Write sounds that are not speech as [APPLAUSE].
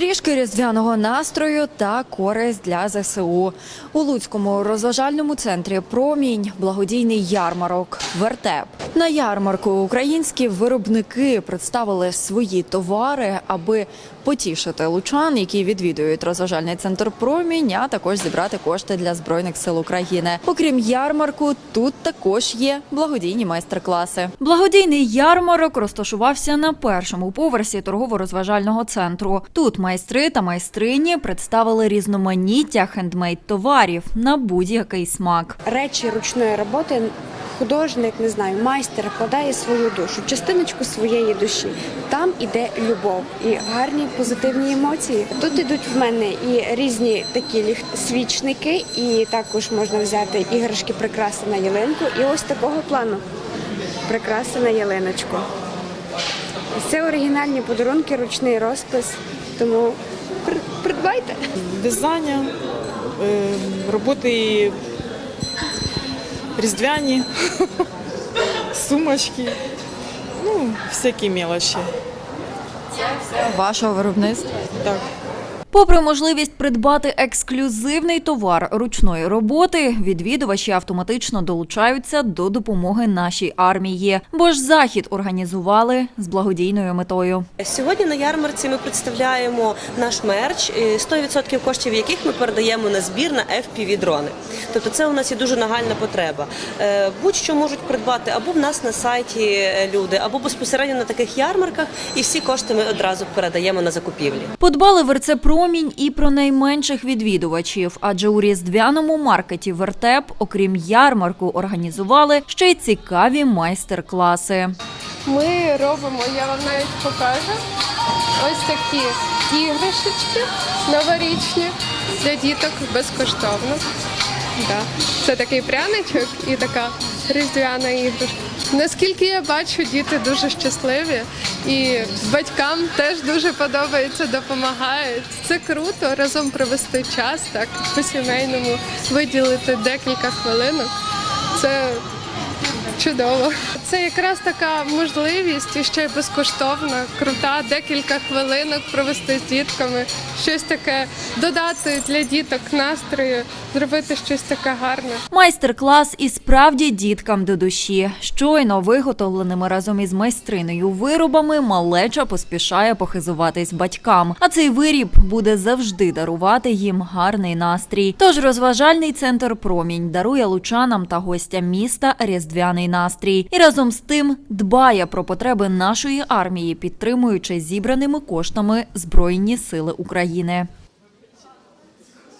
Трішки різдвяного настрою та користь для ЗСУ. У Луцькому розважальному центрі Промінь благодійний ярмарок Вертеп. На ярмарку українські виробники представили свої товари, аби потішити лучан, які відвідують розважальний центр Промінь, а також зібрати кошти для збройних сил України. Окрім ярмарку, тут також є благодійні майстер-класи. Благодійний ярмарок розташувався на першому поверсі торгово-розважального центру. Тут майстри та майстрині представили різноманіття хендмейд товарів на будь-який смак. речі ручної роботи художник, не знаю, майстер вкладає свою душу, частиночку своєї душі. Там іде любов і гарні позитивні емоції. Тут ідуть в мене і різні такі свічники, і також можна взяти іграшки прикраси на ялинку. І ось такого плану прикраси на ялиночку. Це оригінальні подарунки, ручний розпис. Тому придбайте. в'язання, е, роботи різдвяні, [LAUGHS] сумочки, ну, всякі мелочі. Вашого виробництва. Так. Попри можливість придбати ексклюзивний товар ручної роботи, відвідувачі автоматично долучаються до допомоги нашій армії, бо ж захід організували з благодійною метою. Сьогодні на ярмарці ми представляємо наш мерч, е, 100% коштів яких ми передаємо на збір на FPV-дрони. Тобто це у нас є дуже нагальна потреба. Е, Будь-що можуть придбати або в нас на сайті е, люди, або безпосередньо на таких ярмарках, і всі кошти ми одразу передаємо на закупівлі. Подбали Верце Промінь і про найменших відвідувачів, адже у різдвяному маркеті Вертеп, окрім ярмарку, організували ще й цікаві майстер-класи. Ми робимо, я вам навіть покажу, ось такі іграшечки новорічні для діток безкоштовно. Це такий пряничок і така різдвяна іграшка. Наскільки я бачу, діти дуже щасливі і батькам теж дуже подобається, допомагають. Це круто разом провести час, так по-сімейному виділити декілька хвилинок. Це Чудово. Це якраз така можливість і ще й безкоштовна, крута, декілька хвилинок провести з дітками, щось таке додати для діток настрою, зробити щось таке гарне. Майстер-клас і справді діткам до душі. Щойно виготовленими разом із майстриною виробами малеча поспішає похизуватись батькам. А цей виріб буде завжди дарувати їм гарний настрій. Тож розважальний центр Промінь дарує лучанам та гостям міста різдвяний настрій і разом з тим дбає про потреби нашої армії, підтримуючи зібраними коштами Збройні сили України.